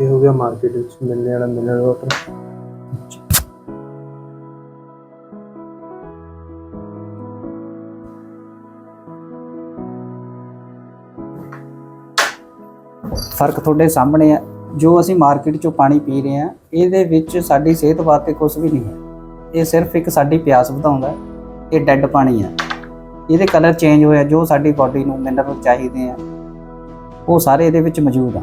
ਇਹ ਹੋ ਗਿਆ ਮਾਰਕੀਟ ਵਿੱਚ ਮਿਲਣੇ ਵਾਲਾ ਮਿਨਰਲ ਵਾਟਰ ਫ਼ਰਕ ਤੁਹਾਡੇ ਸਾਹਮਣੇ ਆ। ਜੋ ਅਸੀਂ ਮਾਰਕੀਟ ਚੋਂ ਪਾਣੀ ਪੀ ਰਹੇ ਹਾਂ, ਇਹਦੇ ਵਿੱਚ ਸਾਡੀ ਸਿਹਤ ਵਾਸਤੇ ਕੁਝ ਵੀ ਨਹੀਂ ਹੈ। ਇਹ ਸਿਰਫ ਇੱਕ ਸਾਡੀ ਪਿਆਸ ਵਧਾਉਂਦਾ ਇਹ ਡੈੱਡ ਪਾਣੀ ਹੈ। ਇਹਦੇ ਕਲਰ ਚੇਂਜ ਹੋਇਆ ਜੋ ਸਾਡੀ ਬਾਡੀ ਨੂੰ ਮਿਨਰਲ ਚਾਹੀਦੇ ਆ, ਉਹ ਸਾਰੇ ਇਹਦੇ ਵਿੱਚ ਮੌਜੂਦ ਆ।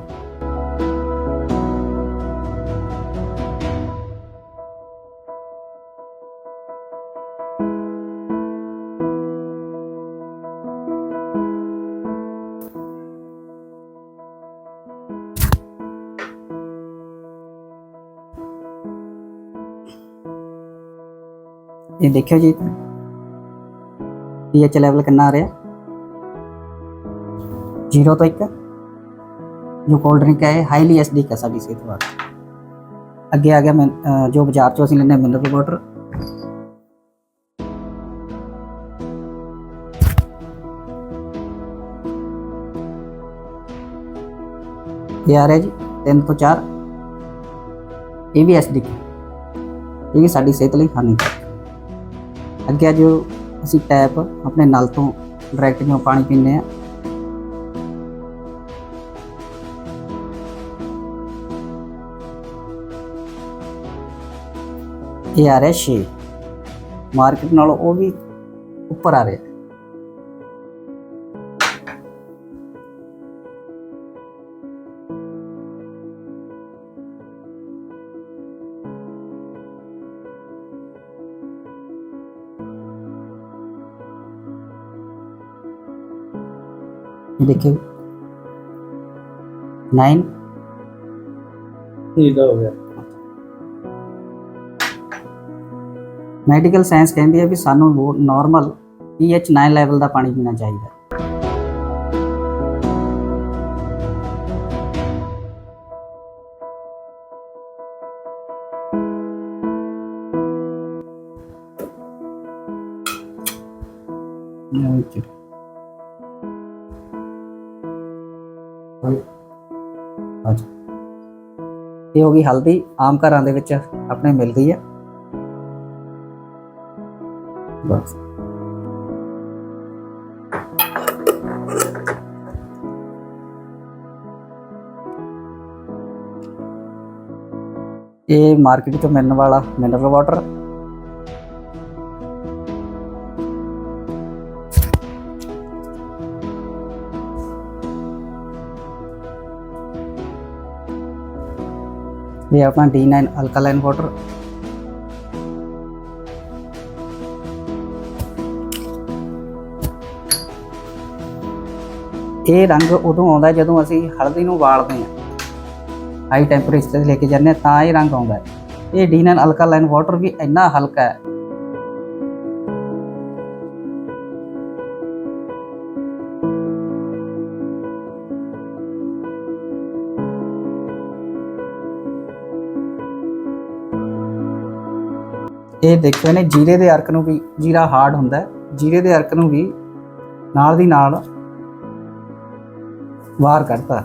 ਇਹ ਦੇਖਿਓ ਜੀ ਪੀਐਚ ਲੈਵਲ ਕਿੰਨਾ ਆ ਰਿਹਾ 0 ਤੋਂ 1 ਜੋ ਕੋਲਡ ਡਰਿੰਕ ਹੈ ਹਾਈਲੀ ਐਸਿਡਿਕ ਹੈ ਸਾਡੀ ਸਿਹਤ ਵਾਸਤੇ ਅੱਗੇ ਆ ਗਿਆ ਮੈਂ ਅਹ ਜੋ ਬਾਜ਼ਾਰ ਚੋਂ ਅਸੀਂ ਲੈਂਦੇ ਮਿਨਰਲ ਵਾਟਰ ਇਹ ਆ ਰਿਹਾ ਜੀ 3 ਤੋਂ 4 ਇਹ ਵੀ ਐਸਿਡਿਕ ਹੈ ਇਹ ਵੀ ਸਾਡੀ ਸਿਹਤ ਲਈ ਹਾਨੀਕਾਰਕ ਅੱਗੇ ਆ ਜੋ ਅਸੀਂ ਟੈਪ ਆਪਣੇ ਨਲ ਤੋਂ ਡਾਇਰੈਕਟ ਜਿਵੇਂ ਪਾਣੀ ਪੀਂਦੇ ਆ ਇਹ ਆ ਰਿਹਾ 6 ਮਾਰਕੀਟ ਨਾਲੋਂ ਉਹ ਵੀ ਉੱਪਰ ਆ ਰਿਹਾ। ਦੇਖਿਓ 9 ਇਹਦਾ ਹੋ ਗਿਆ ਮੈਡੀਕਲ ਸਾਇੰਸ ਕਹਿੰਦੀ ਹੈ ਵੀ ਸਾਨੂੰ ਨਾਰਮਲ pH 9 ਲੈਵਲ ਦਾ ਪਾਣੀ ਪੀਣਾ ਚਾਹੀਦਾ। No, it's ਇਹ ਹੋ ਗਈ, ਹਲਦੀ ਆਮ ਘਰਾਂ ਦੇ ਵਿੱਚ ਆਪਣੇ ਮਿਲਦੀ ਹੈ ਬਸ। ਇਹ ਮਾਰਕੀਟ ਤੋਂ ਮਿਲਣ ਵਾਲਾ ਮਿਨਰਲ ਵਾਟਰ ਇਹ ਆਪਣਾ D9 ਅਲਕਲਾਈਨ ਵਾਟਰ ਇਹ ਰੰਗ ਉਦੋਂ ਆਉਂਦਾ ਜਦੋਂ ਅਸੀਂ ਹਲਦੀ ਨੂੰ ਵਾਲਦੇ ਹਾਂ। ਹਾਈ ਟੈਂਪਰੇਚਰ ਤੇ ਲੈ ਕੇ ਜਾਂਦੇ ਹਾਂ ਤਾਂ ਇਹ ਰੰਗ ਆਉਂਦਾ ਹੈ। ਇਹ ਡੀਨਨ ਅਲਕਾਲਾਈਨ ਵਾਟਰ ਵੀ ਇੰਨਾ ਹਲਕਾ ਹੈ ਇਹ ਦੇਖਿਆ ਨੇ ਜੀਰੇ ਦੇ ਅਰਕ ਨੂੰ ਵੀ, ਜੀਰਾ ਹਾਰਡ ਹੁੰਦਾ ਜੀਰੇ ਦੇ ਅਰਕ ਨੂੰ ਵੀ ਨਾਲ ਦੀ ਨਾਲ ਬਾਹਰ ਕੱਢਤਾ।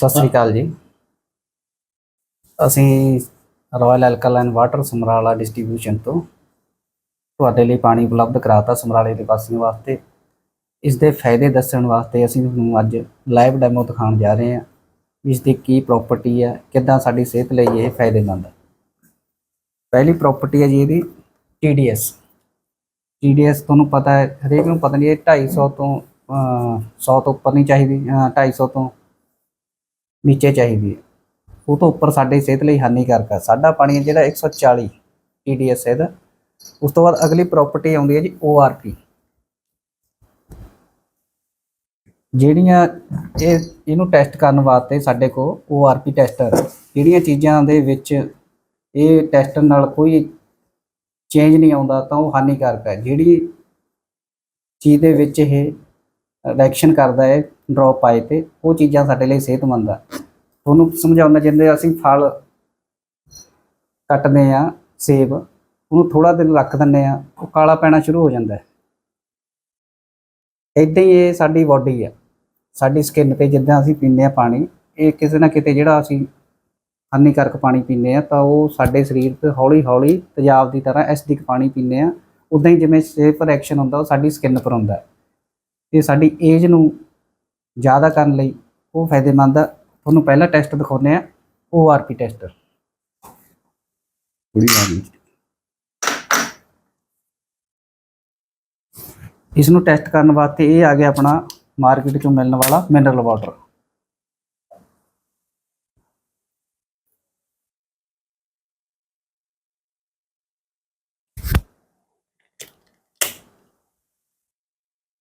ਸਤਿ ਸ੍ਰੀ ਅਕਾਲ ਜੀ। ਅਸੀਂ Royal Alkaline Water Samrala distribution ਤੋਂ ਤੁਹਾਡੇ ਲਈ ਪਾਣੀ ਉਪਲਬਧ ਕਰਾਤਾ ਸਮਰਾਲੇ ਦੇ ਵਾਸੀਆਂ ਵਾਸਤੇ। ਇਸ ਦੇ ਫਾਇਦੇ ਦੱਸਣ ਵਾਸਤੇ ਅਸੀਂ ਤੁਹਾਨੂੰ ਅੱਜ ਲਾਈਵ ਡੈਮੋ ਦਿਖਾਉਣ ਜਾ ਰਹੇ ਹਾਂ। ਇਸ ਦੀ ਕੀ ਪ੍ਰਾਪਰਟੀ ਹੈ ਕਿੱਦਾਂ ਸਾਡੀ ਸਿਹਤ ਲਈ ਇਹ ਫਾਇਦੇਮੰਦ ਹੈ। ਪਹਿਲੀ ਪ੍ਰਾਪਰਟੀ ਹੈ ਜੀ ਇਹਦੀ TDS TDS ਤੁਹਾਨੂੰ ਪਤਾ ਹੈ ਹਰੇਕ ਨੂੰ ਪਤਾ ਨਹੀਂ ਇਹ 250 ਤੋਂ ਅਹ, 100 ਤੋਂ ਉੱਪਰ ਨਹੀਂ ਚਾਹੀਦੀ ਅਹ, 250 ਤੋਂ ਨੀਚੇ ਚਾਹੀਦੀ ਹੈ। ਉਹ ਤੋਂ ਉੱਪਰ ਸਾਡੇ ਸਿਹਤ ਲਈ ਹਾਨੀਕਾਰਕ ਹੈ। ਸਾਡਾ ਪਾਣੀ ਹੈ ਜਿਹੜਾ 140 TDS ਹੈ ਇਹਦਾ। ਉਸ ਤੋਂ ਬਾਅਦ ਅਗਲੀ ਪ੍ਰਾਪਰਟੀ ਆਉਂਦੀ ਹੈ ਜੀ ORP ਜਿਹੜੀਆਂ ਇਹ, ਇਹਨੂੰ ਟੈਸਟ ਕਰਨ ਵਾਸਤੇ ਸਾਡੇ ਕੋਲ ORP ਟੈਸਟਰ ਜਿਹੜੀਆਂ ਚੀਜ਼ਾਂ ਦੇ ਵਿੱਚ ਇਹ ਟੈਸਟ ਨਾਲ ਕੋਈ ਚੇਂਜ ਨਹੀਂ ਆਉਂਦਾ ਤਾਂ ਉਹ ਹਾਨੀਕਾਰਕ ਹੈ। ਜਿਹੜੀ ਚੀਜ਼ ਦੇ ਵਿੱਚ ਇਹ ਰਿਐਕਸ਼ਨ ਕਰਦਾ ਹੈ ਡ੍ਰੌਪ ਆਏ ਤੇ ਉਹ ਚੀਜ਼ਾਂ ਸਾਡੇ ਲਈ ਸਿਹਤਮੰਦ ਆ। ਤੁਹਾਨੂੰ ਸਮਝਾਉਣਾ ਜਿੰਦੇ ਅਸੀਂ ਫਲ ਕੱਟਦੇ ਆ, ਸੇਬ, ਉਹਨੂੰ ਥੋੜਾ ਦਿਨ ਰੱਖ ਦਿੰਦੇ ਆ, ਉਹ ਕਾਲਾ ਪੈਣਾ ਸ਼ੁਰੂ ਹੋ ਜਾਂਦਾ ਹੈ। ਇਦਾਂ ਹੀ ਇਹ ਸਾਡੀ ਬਾਡੀ ਆ। ਸਾਡੀ ਸਕਿਨ ਤੇ ਜਿੱਦਾਂ ਅਸੀਂ ਪੀਂਦੇ ਆ ਪਾਣੀ, ਇਹ ਕਿਸੇ ਨਾ ਕਿਤੇ ਜਿਹੜਾ ਅਸੀਂ ਹਾਨੀਕਾਰਕ ਪਾਣੀ ਪੀਂਦੇ ਆ, ਤਾਂ ਉਹ ਸਾਡੇ ਸਰੀਰ ਤੇ ਹੌਲੀ ਹੌਲੀ ਤੇਜ਼ਾਬ ਦੀ ਤਰ੍ਹਾਂ ਐਸਿਡਿਕ ਪਾਣੀ ਪੀਂਦੇ ਆ। ਉਦਾਂ ਹੀ ਜਿਵੇਂ ਸੇਪ ਰਿਐਕਸ਼ਨ ਹੁੰਦਾ, ਉਹ ਸਾਡੀ ਸਕਿਨ ਪਰ ਹੁੰਦਾ ਹੈ। ਇਹ ਸਾਡੀ ਏਜ ਨੂੰ ਜ਼ਿਆਦਾ ਕਰਨ ਲਈ ਉਹ ਫਾਇਦੇਮੰਦ ਆ। ਤੁਹਾਨੂੰ ਪਹਿਲਾ ਟੈਸਟ ਦਿਖਾਉਂਦੇ ਆ ORP ਟੈਸਟ ਥੋੜੀ ਗਈ। ਇਸ ਨੂੰ ਟੈਸਟ ਕਰਨ ਵਾਸਤੇ ਇਹ ਆ ਗਿਆ ਆਪਣਾ ਮਾਰਕੀਟ ਚੋਂ ਮਿਲਣ ਵਾਲਾ ਮਿਨਰਲ ਵਾਟਰ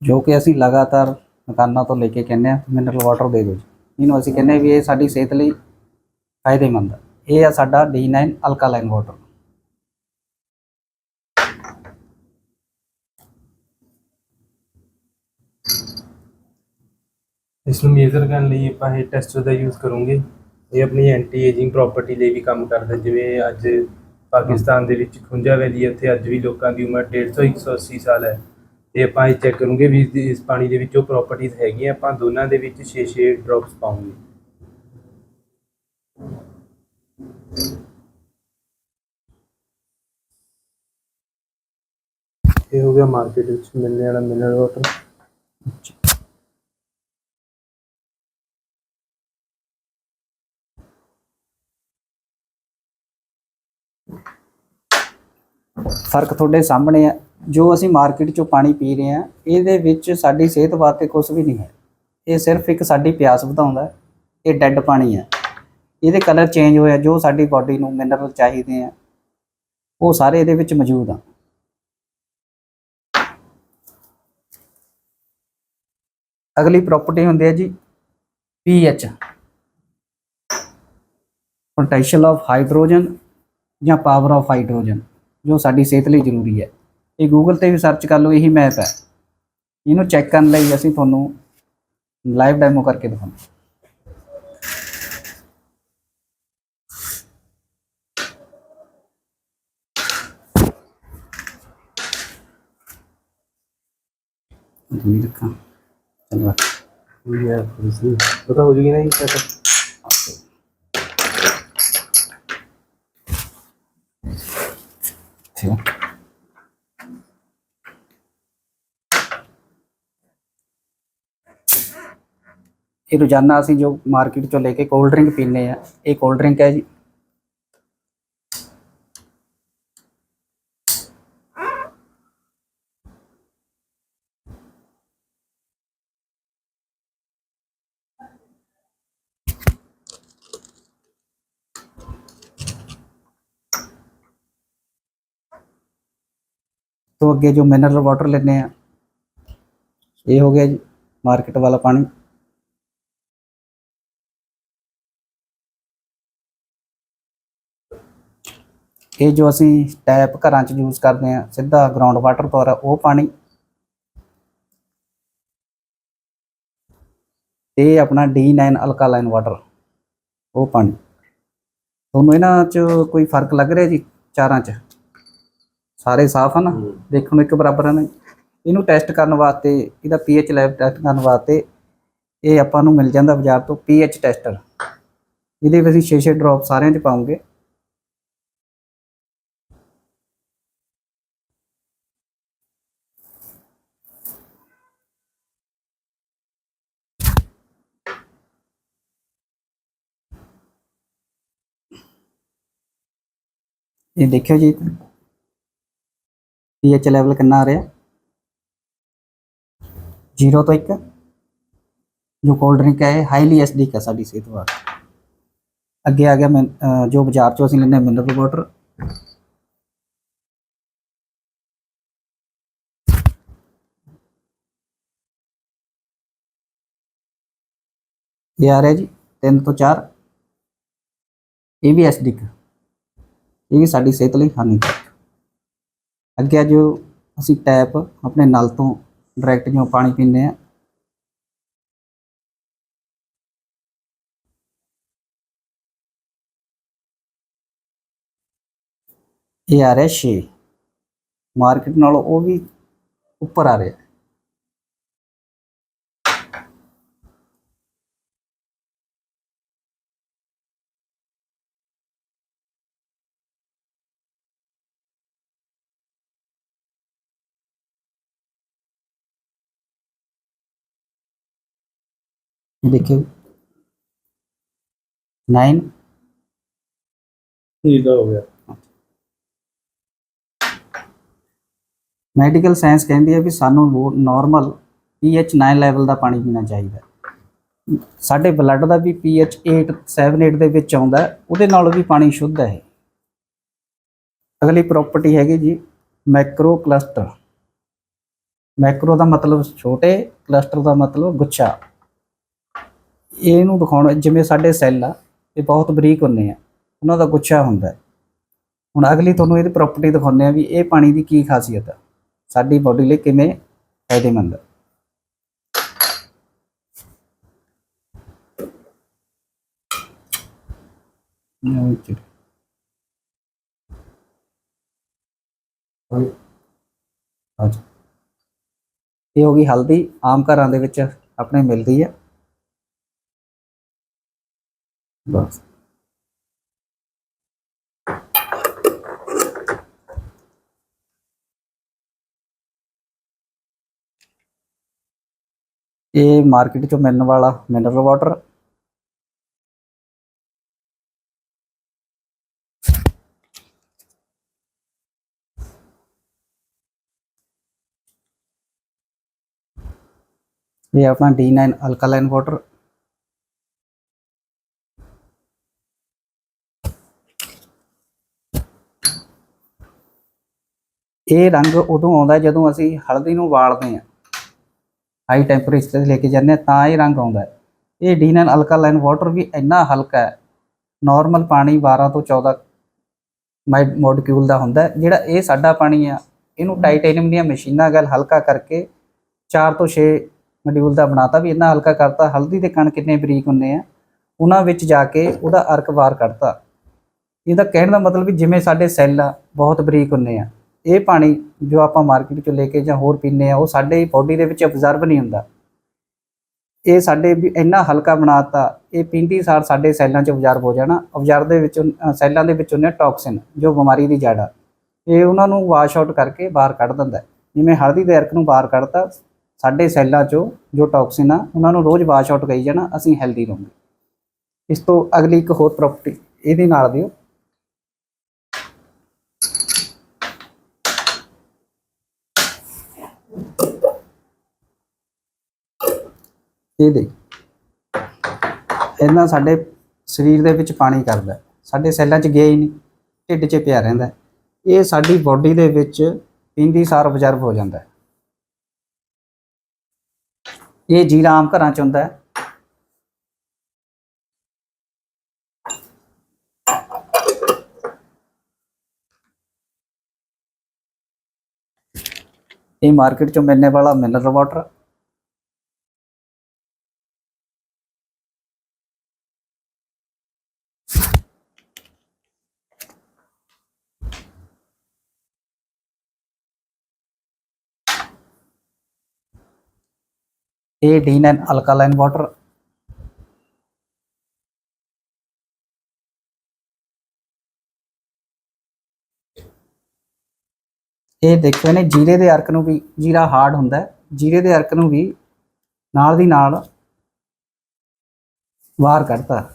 ਜੋ ਕਿ ਅਸੀਂ ਲਗਾਤਾਰ ਮਕਾਨਾਂ ਤੋਂ ਲੈ ਕੇ ਕਹਿੰਦੇ ਆ ਮਿਨਰਲ ਵਾਟਰ ਦੇ ਦਿਓ ਜੀ। ਇਹਨੂੰ ਅਸੀਂ ਕਹਿੰਦੇ ਹਾਂ ਵੀ ਇਹ ਸਾਡੀ ਸਿਹਤ ਲਈ ਫਾਇਦੇਮੰਦ ਹੈ ਇਹ ਆ ਸਾਡਾ D9 ਅਲਕਾਲਾਈਨ ਵਾਟਰ ਇਸ ਨੂੰ ਮੇਜ਼ਰ ਕਰਨ ਲਈ ਆਪਾਂ ਇਹ ਟੈਸਟਰ ਦਾ ਯੂਜ਼ ਕਰੂੰਗੇ। ਇਹ ਆਪਣੀ ਐਂਟੀ ਏਜਿੰਗ ਪ੍ਰਾਪਰਟੀ ਲਈ ਵੀ ਕੰਮ ਕਰਦਾ। ਜਿਵੇਂ ਅੱਜ ਪਾਕਿਸਤਾਨ ਦੇ ਵਿੱਚ ਖੁੰਝਾ ਵੈਲੀ ਹੈ ਉੱਥੇ ਅੱਜ ਵੀ ਲੋਕਾਂ ਦੀ ਉਮਰ 150 180 ਸਾਲ ਹੈ। ਤੇ ਆਪਾਂ ਇਹ ਚੈੱਕ ਕਰੂੰਗੇ ਵੀ ਇਸ ਪਾਣੀ ਦੇ ਵਿੱਚ ਉਹ ਪ੍ਰਾਪਰਟੀਆਂ ਹੈਗੀਆਂ, ਆਪਾਂ ਦੋਨਾਂ ਦੇ ਵਿੱਚ 6-6 ਡ੍ਰੌਪਸ ਪਾਉਂਗੇ। ਇਹ ਹੋ ਗਿਆ ਮਾਰਕੀਟ ਵਿੱਚ ਮਿਲਣ ਵਾਲਾ ਮਿਨਰਲ ਵਾਟਰ ਫ਼ਰਕ ਤੁਹਾਡੇ ਸਾਹਮਣੇ ਆ। ਜੋ ਅਸੀਂ ਮਾਰਕੀਟ ਚੋਂ ਪਾਣੀ ਪੀ ਰਹੇ ਹਾਂ, ਇਹਦੇ ਵਿੱਚ ਸਾਡੀ ਸਿਹਤ ਵਾਸਤੇ ਕੁਝ ਵੀ ਨਹੀਂ ਹੈ। ਇਹ ਸਿਰਫ ਇੱਕ ਸਾਡੀ ਪਿਆਸ ਵਧਾਉਂਦਾ ਇਹ ਡੈੱਡ ਪਾਣੀ ਆ ਇਹਦੇ ਕਲਰ ਚੇਂਜ ਹੋਇਆ, ਜੋ ਸਾਡੀ ਬਾਡੀ ਨੂੰ ਮਿਨਰਲ ਚਾਹੀਦੇ ਆ, ਉਹ ਸਾਰੇ ਇਹਦੇ ਵਿੱਚ ਮੌਜੂਦ ਆ। ਅਗਲੀ ਪ੍ਰਾਪਰਟੀ ਹੁੰਦੀ ਹੈ ਜੀ ਪੀਐਚ ਪੋਟੈਂਸ਼ੀਅਲ ਆਫ ਹਾਈਡਰੋਜਨ ਜਾਂ ਪਾਵਰ ਆਫ ਹਾਈਡਰੋਜਨ ਜੋ ਸਾਡੀ ਸਿਹਤ ਲਈ ਜ਼ਰੂਰੀ ਹੈ ਇਹ ਗੂਗਲ ਤੇ ਵੀ ਸਰਚ ਕਰ ਲਓ ਇਹੀ ਮੈਪ ਹੈ ਇਹਨੂੰ ਚੈੱਕ ਕਰਨ ਲਈ ਅਸੀਂ ਤੁਹਾਨੂੰ ਲਾਈਵ ਡੈਮੋ ਕਰਕੇ ਦਿਖਾਉਂਦੇ ਨਹੀਂ ਰੱਖਾਂ ਚਲੋ ये है थोड़ी सी पता हो जाएगी ना ये क्या ਠੀਕ ਹੈ ਇਹ ਰੋਜ਼ਾਨਾ ਅਸੀਂ ਜੋ ਮਾਰਕੀਟ ਚੋਂ ਲੈ ਕੇ ਕੋਲਡ ਡਰਿੰਕ ਪੀਂਦੇ ਆ ਇਹ ਕੋਲਡ ਡਰਿੰਕ ਹੈ ਜੀ ਤੋਂ ਅੱਗੇ ਜੋ ਮਿਨਰਲ ਵਾਟਰ ਲੈਂਦੇ ਆ ਇਹ ਹੋ ਗਿਆ ਜੀ ਮਾਰਕੀਟ ਵਾਲਾ ਪਾਣੀ। ਇਹ ਜੋ ਅਸੀਂ ਟੈਪ ਘਰਾਂ 'ਚ ਯੂਜ਼ ਕਰਦੇ ਆ ਸਿੱਧਾ ਗਰਾਊਂਡ ਵਾਟਰ ਦੁਆਰਾ ਉਹ ਪਾਣੀ। ਇਹ ਆਪਣਾ D9 ਅਲਕਾਲਾਈਨ ਵਾਟਰ ਉਹ ਪਾਣੀ। ਤੁਹਾਨੂੰ ਇਹਨਾਂ 'ਚ ਕੋਈ ਫ਼ਰਕ ਲੱਗ ਰਿਹਾ ਜੀ ਚਾਰਾਂ 'ਚ? ਸਾਰੇ ਸਾਫ਼ ਹਨ ਦੇਖਣ ਨੂੰ ਇੱਕ ਬਰਾਬਰ ਹਨ ਇਹਨੂੰ ਟੈਸਟ ਕਰਨ ਵਾਸਤੇ ਇਹਦਾ ਪੀ ਪੀਐਚ ਲੈਬ ਟੈਸਟ ਕਰਨ ਵਾਸਤੇ ਇਹ ਆਪਾਂ ਨੂੰ ਮਿਲ ਜਾਂਦਾ ਬਾਜ਼ਾਰ ਤੋਂ ਪੀ ਪੀਐਚ ਟੈਸਟਰ ਇਹਦੇ ਵਿੱਚ ਅਸੀਂ 6-6 ਡ੍ਰੌਪ ਸਾਰਿਆਂ 'ਚ ਪਾਉਂਗੇ। ਇਹ ਦੇਖਿਆ ਜੀ। ਪੀਐਚ ਲੈਵਲ ਕਿੰਨਾ ਆ ਰਿਹਾ 0 ਤੋਂ 1 ਜੋ ਕੋਲਡ ਡਰਿੰਕ ਹੈ ਹਾਈਲੀ ਐਸਿਡਿਕ ਹੈ ਸਾਡੀ ਸਿਹਤ ਵਾਸਤੇ ਅੱਗੇ ਆ ਗਿਆ ਮੈਂ ਅਹ ਜੋ ਬਾਜ਼ਾਰ ਚੋਂ ਅਸੀਂ ਲੈਂਦੇ ਮਿਨਰਲ ਵਾਟਰ ਇਹ ਆ ਰਿਹਾ ਜੀ 3 ਤੋਂ 4 ਇਹ ਵੀ ਐਸਿਡਿਕ ਇਹ ਵੀ ਸਾਡੀ ਸਿਹਤ ਲਈ ਹਾਨੀਕਾਰਕ ਅੱਗੇ ਜੋ ਅਸੀਂ ਟੈਪ ਆਪਣੇ ਨਲ ਤੋਂ ਡਾਇਰੈਕਟ ਜਿਉਂ ਪਾਣੀ ਪੀਂਦੇ ਆ ਇਹ ਆ ਰਿਹਾ 6 ਮਾਰਕੀਟ ਨਾਲੋਂ ਉਹ ਵੀ ਉੱਪਰ ਆ ਰਿਹਾ। ਦੇਖਿਓ। 9 ਠੀਕ ਆ ਹੋ ਗਿਆ। ਮੈਡੀਕਲ ਸਾਇੰਸ ਕਹਿੰਦੀ ਹੈ ਵੀ ਸਾਨੂੰ ਨਾਰਮਲ pH 9 ਲੈਵਲ ਦਾ ਪਾਣੀ ਪੀਣਾ ਚਾਹੀਦਾ। ਸਾਡੇ ਬਲੱਡ ਦਾ ਵੀ pH 8 7 8 ਦੇ ਵਿੱਚ ਆਉਂਦਾ ਉਹਦੇ ਨਾਲ ਵੀ ਪਾਣੀ ਸ਼ੁੱਧ ਹੈ ਅਗਲੀ ਪ੍ਰਾਪਰਟੀ ਹੈਗੀ ਜੀ ਮੈਕਰੋ ਕਲਸਟਰ ਮੈਕਰੋ ਦਾ ਮਤਲਬ ਛੋਟੇ ਕਲਸਟਰ ਦਾ ਮਤਲਬ ਗੁੱਛਾ। ਇਹਨੂੰ ਦਿਖਾਉਣ, ਜਿਵੇਂ ਸਾਡੇ ਸੈੱਲ ਆ, ਇਹ ਬਹੁਤ ਬਰੀਕ ਹੁੰਦੇ ਆ, ਉਹਨਾਂ ਦਾ ਗੁੱਛਾ ਹੁੰਦਾ ਹੁਣ ਅਗਲੀ ਤੁਹਾਨੂੰ ਇਹਦੀ ਪ੍ਰਾਪਰਟੀ ਦਿਖਾਉਂਦੇ ਆ ਵੀ ਇਹ ਪਾਣੀ ਦੀ ਕੀ ਖਾਸੀਅਤ ਆ, ਸਾਡੀ ਬਾਡੀ ਲਈ ਕਿਵੇਂ ਫਾਇਦੇਮੰਦ ਹੈ ਨਵੀਂ ਹਾਂਜੀ ਇਹ ਹੋ ਗਈ ਹਲਦੀ, ਆਮ ਘਰਾਂ ਦੇ ਵਿੱਚ ਆਪਣੇ ਮਿਲਦੀ ਹੈ ਬਸ ਇਹ ਮਾਰਕੀਟ ਚੋਂ ਮਿਲਣ ਵਾਲਾ ਮਿਨਰਲ ਵਾਟਰ ਇਹ ਆਪਣਾ D9 ਅਲਕਾਲਾਈਨ ਵਾਟਰ ਇਹ ਰੰਗ ਉਦੋਂ ਆਉਂਦਾ ਜਦੋਂ ਅਸੀਂ ਹਲਦੀ ਨੂੰ ਵਾਲਦੇ ਹਾਂ। ਹਾਈ ਟੈਂਪਰੇਚਰ ਤੇ ਲੈ ਕੇ ਜਾਂਦੇ ਹਾਂ, ਤਾਂ ਇਹ ਰੰਗ ਆਉਂਦਾ ਇਹ ਡੀਨਨ ਅਲਕਾਲਾਈਨ ਵਾਟਰ ਵੀ ਇੰਨਾ ਹਲਕਾ ਹੈ ਨਾਰਮਲ ਪਾਣੀ 12 ਤੋਂ 14 ਮੋਲੀਕਿਊਲ ਦਾ ਹੁੰਦਾ ਜਿਹੜਾ ਇਹ ਸਾਡਾ ਪਾਣੀ ਆ, ਇਹਨੂੰ ਟਾਈਟੇਨੀਅਮ ਦੀਆਂ ਮਸ਼ੀਨਾਂ ਗੱਲ ਹਲਕਾ ਕਰਕੇ 4 ਤੋਂ 6 ਮੋਡਿਊਲ ਦਾ ਬਣਾਤਾ ਵੀ ਇੰਨਾ ਹਲਕਾ ਕਰਤਾ। ਹਲਦੀ ਦੇ ਕਣ ਕਿੰਨੇ ਬਰੀਕ ਹੁੰਦੇ ਆ, ਉਹਨਾਂ ਵਿੱਚ ਜਾ ਕੇ ਉਹਦਾ ਅਰਕ ਬਾਹਰ ਕੱਢਤਾ। ਇਹਦਾ ਕਹਿਣ ਦਾ ਮਤਲਬ ਵੀ ਜਿਵੇਂ ਸਾਡੇ ਸੈੱਲ ਆ, ਬਹੁਤ ਬਰੀਕ ਹੁੰਦੇ ਆ। ਇਹ ਪਾਣੀ ਜੋ ਆਪਾਂ ਮਾਰਕੀਟ ਚੋਂ ਲੈ ਕੇ ਜਾਂ ਹੋਰ ਪੀਂਦੇ ਆ ਉਹ ਸਾਡੇ ਬੋਡੀ ਦੇ ਵਿੱਚ ਅਬਜ਼ਰਬ ਨਹੀਂ ਹੁੰਦਾ। ਇਹ ਸਾਡੇ ਵੀ ਇੰਨਾ ਹਲਕਾ ਬਣਾਤਾ ਇਹ ਪੀਂਦੀ ਸਾਰ ਸਾਡੇ ਸੈੱਲਾਂ 'ਚ ਅਬਜ਼ਰਬ ਹੋ ਜਾਣਾ ਅਬਜ਼ਰਬ ਦੇ ਵਿੱਚ ਸੈੱਲਾਂ ਦੇ ਵਿੱਚ ਹੁੰਦੇ ਟੌਕਸਿਨ ਜੋ ਬਿਮਾਰੀ ਦੀ ਜੜ ਆ। ਇਹ ਉਹਨਾਂ ਨੂੰ ਵਾਸ਼ ਆਊਟ ਕਰਕੇ ਬਾਹਰ ਕੱਢ ਦਿੰਦਾ। ਜਿਵੇਂ ਹਲਦੀ ਦੇ ਅਰਕ ਨੂੰ ਬਾਹਰ ਕੱਢਤਾ, ਸਾਡੇ ਸੈੱਲਾਂ 'ਚੋਂ ਜੋ ਟੌਕਸਿਨ ਆ, ਉਹਨਾਂ ਨੂੰ ਰੋਜ਼ ਵਾਸ਼ ਆਊਟ ਕਰੀ ਜਾਣਾ, ਅਸੀਂ ਹੈਲਦੀ ਰਹਾਂਗੇ। ਇਸ ਤੋਂ ਅਗਲੀ ਇੱਕ ਹੋਰ ਪ੍ਰਾਪਰਟੀ ਇਹਦੇ ਨਾਲ ਦਿਓ। ਇਹ ਦੇ ਇਹਨਾਂ ਸਾਡੇ ਸਰੀਰ ਦੇ ਵਿੱਚ ਪਾਣੀ ਕਰਦਾ ਸਾਡੇ ਸੈੱਲਾਂ 'ਚ ਗਿਆ ਹੀ ਨਹੀਂ। ਢਿੱਡ 'ਚ ਪਿਆ ਰਹਿੰਦਾ ਇਹ ਸਾਡੀ ਬਾਡੀ ਦੇ ਵਿੱਚ ਪੀਂਦੀ ਸਾਰ ਅਬਜ਼ਰਵ ਹੋ ਜਾਂਦਾ ਇਹ ਜੀਰਾ ਆਮ ਘਰਾਂ 'ਚ ਹੁੰਦਾ ਹੈ। ਇਹ ਮਾਰਕੀਟ 'ਚੋਂ ਮਿਲਣੇ ਵਾਲਾ ਮਿਨਰਲ ਵਾਟਰ ਇਹ D9 ਅਲਕਾਲਾਈਨ ਵਾਟਰ ਇਹ ਦੇਖਿਆ ਨੇ ਜੀਰੇ ਦੇ ਅਰਕ ਨੂੰ ਵੀ, ਜੀਰਾ ਹਾਰਡ ਹੁੰਦਾ ਜੀਰੇ ਦੇ ਅਰਕ ਨੂੰ ਵੀ ਨਾਲ ਦੀ ਨਾਲ ਬਾਹਰ ਕੱਢਦਾ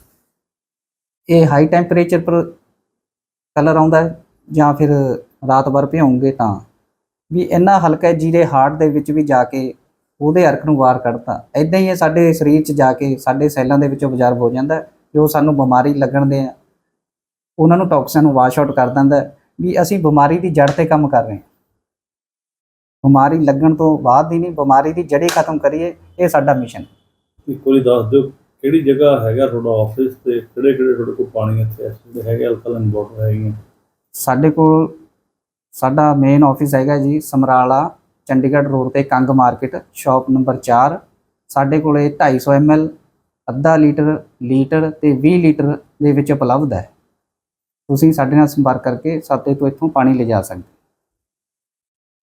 ਇਹ ਹਾਈ ਟੈਂਪਰੇਚਰ ਪਰ ਕਲਰ ਆਉਂਦਾ ਜਾਂ ਫਿਰ ਰਾਤ ਭਰ ਭਿਉਂਗੇ ਤਾਂ। ਵੀ ਇੰਨਾ ਹਲਕਾ ਜੀਰੇ ਹਾਰਡ ਦੇ ਵਿੱਚ ਵੀ ਜਾ ਕੇ ਉਹਦੇ ਅਰਕ ਨੂੰ ਵਾਰ ਕੱਢਤਾ। ਇਦਾਂ ਹੀ ਇਹ ਸਾਡੇ ਸਰੀਰ 'ਚ ਜਾ ਕੇ ਸਾਡੇ ਸੈੱਲਾਂ ਦੇ ਵਿੱਚ ਅਬਜ਼ਰਵ ਹੋ ਜਾਂਦਾ ਜੋ ਸਾਨੂੰ ਬਿਮਾਰੀ ਲੱਗਣ ਦੇ ਉਹਨਾਂ ਨੂੰ ਟੌਕਸਾਂ ਨੂੰ ਵਾਸ਼ ਆਊਟ ਕਰ ਦਿੰਦਾ ਵੀ ਅਸੀਂ ਬਿਮਾਰੀ ਦੀ ਜੜ ਤੇ ਕੰਮ ਕਰ ਰਹੇ ਹਾਂ। ਬਿਮਾਰੀ ਲੱਗਣ ਤੋਂ ਬਾਅਦ ਹੀ ਨਹੀਂ ਬਿਮਾਰੀ ਦੀ ਜੜੇ ਖਤਮ ਕਰੀਏ ਇਹ ਸਾਡਾ ਮਿਸ਼ਨ ਇੱਕ ਵਾਰੀ ਦੱਸ ਦਿਓ ਕਿਹੜੀ ਜਗ੍ਹਾ ਹੈਗਾ ਤੁਹਾਡਾ ਆਫਿਸ ਤੇ ਕਿਹੜੇ ਕਿਹੜੇ ਤੁਹਾਡੇ ਕੋਲ ਪਾਣੀ ਇੱਥੇ ਇਸ ਵੇਲੇ ਹੈਗੇ ਅਲਕਲਨ ਵਾਟਰ ਹੈਗੀਆਂ? ਸਾਡੇ ਕੋਲ ਸਾਡਾ ਮੇਨ ਆਫਿਸ ਹੈਗਾ ਜੀ ਸਮਰਾਲਾ ਚੰਡੀਗੜ੍ਹ ਰੋਡ ਤੇ ਕੰਗ ਮਾਰਕੀਟ, ਸ਼ਾਪ ਨੰਬਰ 4 ਸਾਡੇ ਕੋਲੇ 250 ml ਅੱਧਾ ਲੀਟਰ ਲੀਟਰ ਤੇ 20 ਲੀਟਰ ਦੇ ਵਿੱਚ ਉਪਲਬਧ ਹੈ। ਤੁਸੀਂ ਸਾਡੇ ਨਾਲ ਸੰਪਰਕ ਕਰਕੇ ਸਾਡੇ ਤੋਂ ਇੱਥੋਂ ਪਾਣੀ ਲਿਜਾ ਸਕਦੇ